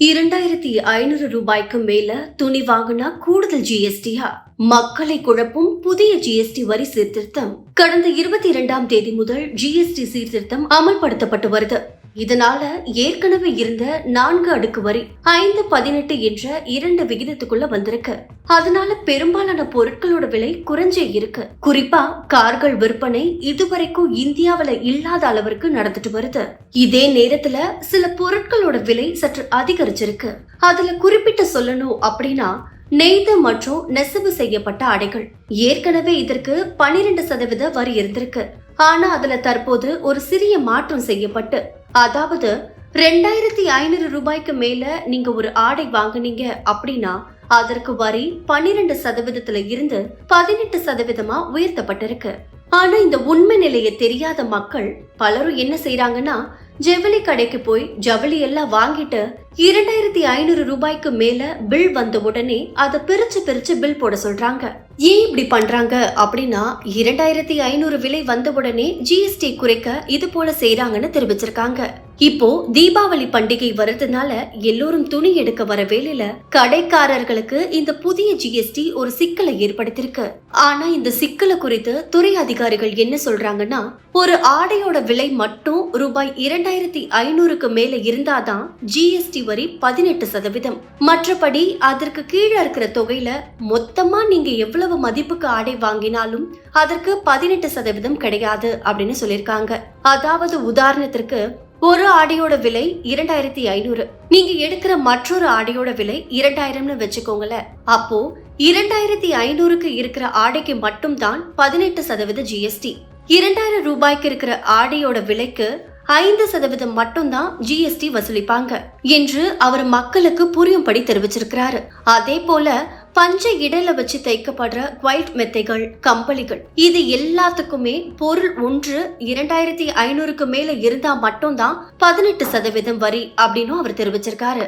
இரண்டாயிரத்தி ஐநூறு ரூபாய்க்கு மேல துணி வாங்கினா கூடுதல் ஜிஎஸ்டியா மக்களை குழப்பும் புதிய ஜிஎஸ்டி வரி சீர்திருத்தம். கடந்த இருபத்தி இரண்டாம் தேதி முதல் ஜிஎஸ்டி சீர்திருத்தம் அமல்படுத்தப்பட்டு வருது. இதனால ஏற்கனவே இருந்த நான்கு அடுக்கு வரி ஐந்து பதினெட்டு என்ற இரண்டு விகிதத்துக்குள்ள வந்திருக்கு. அதனால பெரும்பாலான பொருட்களோட விலை குறைஞ்சே இருக்கு. குறிப்பா கார்கள் விற்பனை இதுவரைக்கும் இந்தியாவில இல்லாத அளவிற்கு நடந்துட்டு வருது. இதே நேரத்துல சில பொருட்களோட விலை சற்று அதிகரிச்சிருக்கு. அதுல குறிப்பிட்டு சொல்லணும் அப்படின்னா நெய்து மற்றும் நெசவு செய்யப்பட்ட ஆடைகள். ஏற்கனவே இதற்கு பனிரெண்டு சதவீத வரி இருந்திருக்கு. ஆனா அதுல தற்போது ஒரு சிறிய மாற்றம் செய்யப்பட்டு அதாவது ரெண்டாயிரத்தி ஐநூறு ரூபாய்க்கு மேல நீங்க ஒரு ஆடை வாங்குனீங்க அப்படின்னா அதற்கு வரி பன்னிரண்டு சதவீதத்துல இருந்து பதினெட்டு சதவீதமா உயர்த்தப்பட்டிருக்கு. ஆனா இந்த உண்மை நிலையை தெரியாத மக்கள் பலரும் என்ன செய்யறாங்கன்னா ஜவுளி கடைக்கு போய் ஜவுளி எல்லாம் வாங்கிட்டு இரண்டாயிரத்தி ஐநூறு ரூபாய்க்கு மேல பில் வந்த உடனே அதை பிரிச்சு பிரிச்சு பில் போட சொல்றாங்க. ஏன் இப்படி பண்றாங்க? அப்படின்னா இரண்டாயிரத்தி ஐநூறு விலை வந்த உடனே ஜிஎஸ்டி குறைக்க இது போல செய்றாங்கன்னு தெரிவிச்சிருக்காங்க. இப்போ தீபாவளி பண்டிகை வர்றதுனால எல்லோரும் துணி எடுக்க வர வேலையில கடைக்காரர்களுக்கு இந்த புதிய ஜிஎஸ்டி ஒரு சிக்கலை ஏற்படுத்தியிருக்கு. ஆனா இந்த சிக்கலை குறித்து துறை அதிகாரிகள் என்ன சொல்றாங்கன்னா ஒரு ஆடையோட விலை மட்டும் ரூபாய் இரண்டாயிரத்தி ஐநூறுக்கு மேல இருந்தாதான் ஜிஎஸ்டி வரி பதினெட்டு சதவீதம். மற்றபடி அதற்கு கீழே இருக்கிற தொகையில மொத்தமா நீங்க எவ்வளவு மதிப்புக்கு ஆடை வாங்கினாலும் அதற்கு பதினெட்டு சதவீதம் கிடையாது அப்படின்னு சொல்லியிருக்காங்க. அதாவது உதாரணத்திற்கு ஒரு ஆடையோட விலை இரண்டாயிரத்தி ஐநூறு. நீங்க எடுக்கிற மற்றொரு ஆடையோட விலை இரண்டாயிரம்னு வச்சுக்கோங்களேன். அப்போ இரண்டாயிரத்தி ஐநூறுக்கு இருக்கிற ஆடைக்கு மட்டும்தான் பதினெட்டு சதவீத ஜிஎஸ்டி இரண்டாயிரம் ரூபாய்க்கு இருக்கிற ஆடையோட விலைக்கு ஐந்து சதவீதம் மட்டும்தான் ஜிஎஸ்டி வசூலிப்பாங்க என்று அவர் மக்களுக்கு புரியும்படி தெரிவிச்சிருக்கிறாரு. அதே போல பஞ்ச இடல வச்சு தைக்கப்படுற குவைட் மெத்தைகள் கம்பளிகள் இது எல்லாத்துக்குமே பொருள் ஒன்று இரண்டாயிரத்தி ஐநூறுக்கு மேல இருந்தா மட்டும்தான் பதினெட்டு சதவீதம் வரி அப்படின்னு அவர் தெரிவிச்சிருக்காரு.